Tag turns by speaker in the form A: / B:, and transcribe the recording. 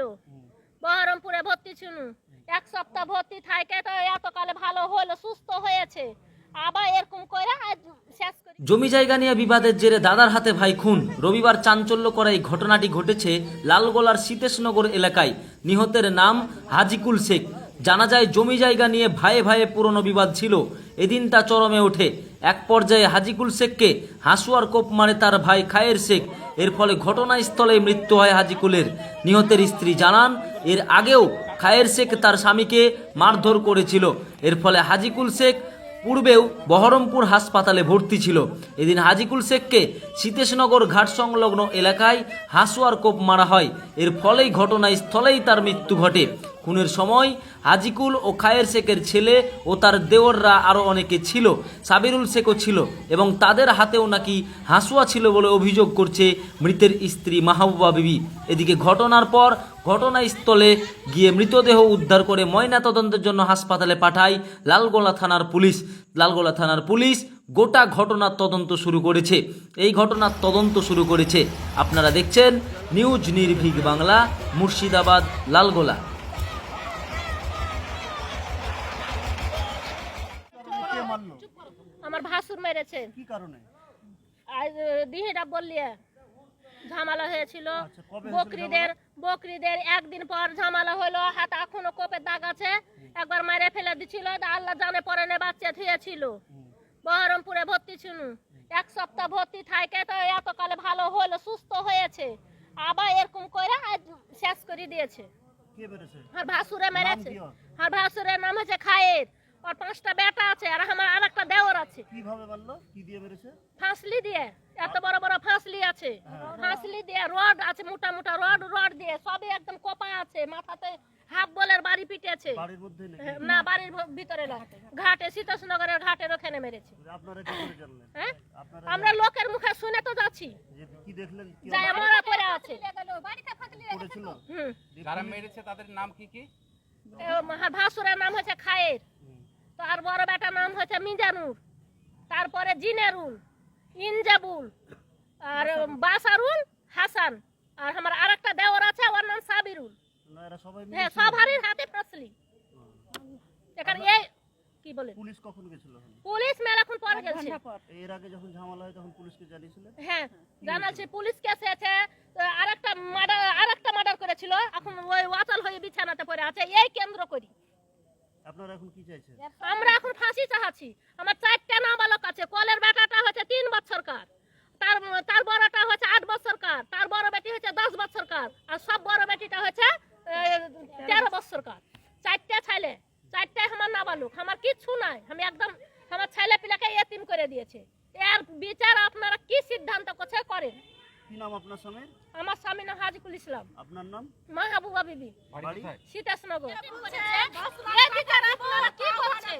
A: থুয়েছিল বহরমপুরে ভর্তি ছিল এক সপ্তাহ ভর্তি থাকে তো এতকালে ভালো হলো সুস্থ হয়েছে। আবার এরকম করে শেষ
B: জমি জায়গা নিয়ে বিবাদের জেরে দাদার হাতে ভাই খুন। রবিবার চাঞ্চল্য করা এই ঘটনাটি ঘটেছে লালগোলার সীতেশনগর এলাকায়। নিহতের নাম হাজিকুল শেখ। জানা যায় জমি জায়গা নিয়ে ভাইয়ে ভাইয়ে পুরনো বিবাদ ছিল। এদিন তা চরমে ওঠে। এক পর্যায়ে হাজিকুল শেখকে হাসুয়ার কোপ মারে তার ভাই খায়ের শেখ। এর ফলে ঘটনাস্থলে মৃত্যু হয় হাজিকুলের। নিহতের স্ত্রী জানান, এর আগেও খায়ের শেখ তার স্বামীকে মারধর করেছিল। এর ফলে হাজিকুল শেখ পূর্বেও বহরমপুর হাসপাতালে ভর্তি ছিল। এদিন হাজিকুল শেখকে সীতেশনগর ঘাট সংলগ্ন এলাকায় হাসুয়ার কোপ মারা হয়। এর ফলেই ঘটনাস্থলেই তার মৃত্যু ঘটে। খুনের সময় হাজিকুল ও খায়ের শেখের ছেলে ও তার দেওররা আরও অনেকে ছিল, সাবিরুল শেখও ছিল এবং তাদের হাতেও নাকি হাসুয়া ছিল বলে অভিযোগ করছে মৃতের স্ত্রী মাহবুবা বিবি। এদিকে ঘটনার পর ঘটনাস্থলে গিয়ে মৃতদেহ উদ্ধার করে ময়না তদন্তের জন্য হাসপাতালে পাঠায় লালগোলা থানার পুলিশ। লালগোলা থানার পুলিশ গোটা ঘটনার তদন্ত শুরু করেছে। এই ঘটনার তদন্ত শুরু করেছে। আপনারা দেখছেন নিউজ নির্ভীক বাংলা, মুর্শিদাবাদ, লালগোলা।
C: কি কারণে?
A: আজ দিহিটা বললিয়ে ঝামেলা হয়েছিল।
C: আচ্ছা, হয়েছিল
A: বকরিদের বকরিদের একদিন পর ঝামেলা হলো হাত এখনও কোপের দাগ আছে। একবার মারে ফেলে দিছিল আল্লাহ জানে পরে নে বাচ্চা থুয়েছিল বহরমপুরে ভর্তি ছিল এক সপ্তাহ ভর্তি থাকে তো এতকালে ভালো হলো সুস্থ হয়েছে। আবার এরকম করে আজ শেষ করে দিয়েছে। আর ভাসুরে মেরেছে। আর ভাসুরের নাম হচ্ছে খায়ের আর পাঁচটা বেটা আছে আর আমার আর একটা দেওর আছে।
C: কীভাবে মারলো কি দিয়ে মেরেছে?
A: ফাঁসলি দিয়ে এত বড় বড় ফাঁসলি আছে। ফাঁসলি দিয়ে রড আছে মোটা মোটা রড রড দিয়ে সবই একদম কোপা আছে মাথাতে হাফ বলের বাড়ি পিটেছে।
C: বাড়ির মধ্যে
A: না বাড়ির ভিতরে না। ঘাটে শীতোষনগরের ঘাটের ওখানে মেরেছে।
C: আপনারা কি করে জানলেন?
A: হ্যাঁ? আমরা লোকের মুখে শুনে তো যাচ্ছি।
C: কি দেখলেন
A: মরা পড়ে আছে।
C: করেছিল
A: হুম।
D: যারা মেরেছে তাদের নাম কি কি?
A: মহা- ভাসুরের নাম হচ্ছে খায়ের। তো আর বড় বেটার নাম হচ্ছে মিজানুর তারপরে জিনেরুল ইনজাবুল আর বাসারুল হাসান আর আমার আরেকটা দেওর আছে ওর নাম সাবিরুল। হ্যাঁ সবারই হাতে ফাঁসলি এখানে এই কি বলে
C: পুলিশ কখন গেছিল ওখানে?
A: পুলিশ মেলাখন পরে গেছে।
C: এর আগে যখন ঝামেলা হয় তখন পুলিশকে জানিয়েছিলেন?
A: হ্যাঁ জানাচ্ছি পুলিশ কেসে আছে আরেকটা মার্ডার আরেকটা মার্ডার করেছিল। এখন ওই ওয়াতাল হয়ে বিছানাতে পড়ে আছে এই কেন্দ্র করি।
C: আপনারা এখন কি চাইছেন?
A: আমরা এখন ফাঁসি চাহাচ্ছি। আমার চারটা নাবালক আছে। কলের বেটাটা হচ্ছে তিন বছর কার। তার তার বড়টা হচ্ছে আট বছর কার। তার বড় বেটি হচ্ছে দশ বছর কার। আর সব বড় বেটিটা হচ্ছে তেরো বছর কার। চারটা ছেলে চারটায় আমার নাবালক। আমার কিচ্ছু নাই। আমি একদম, আমার ছেলে পিলাকে এতিম করে দিয়েছে। এর বিচার আপনারা কি সিদ্ধান্ত করছে করেন?
C: কি নাম আপনার স্বামীর?
A: আমার স্বামী নাম হাজিকুল ইসলাম।
C: আপনার নাম?
A: মাহবুবা বিবি।
D: বাড়ি
A: সীতাসনগর। কি করছেন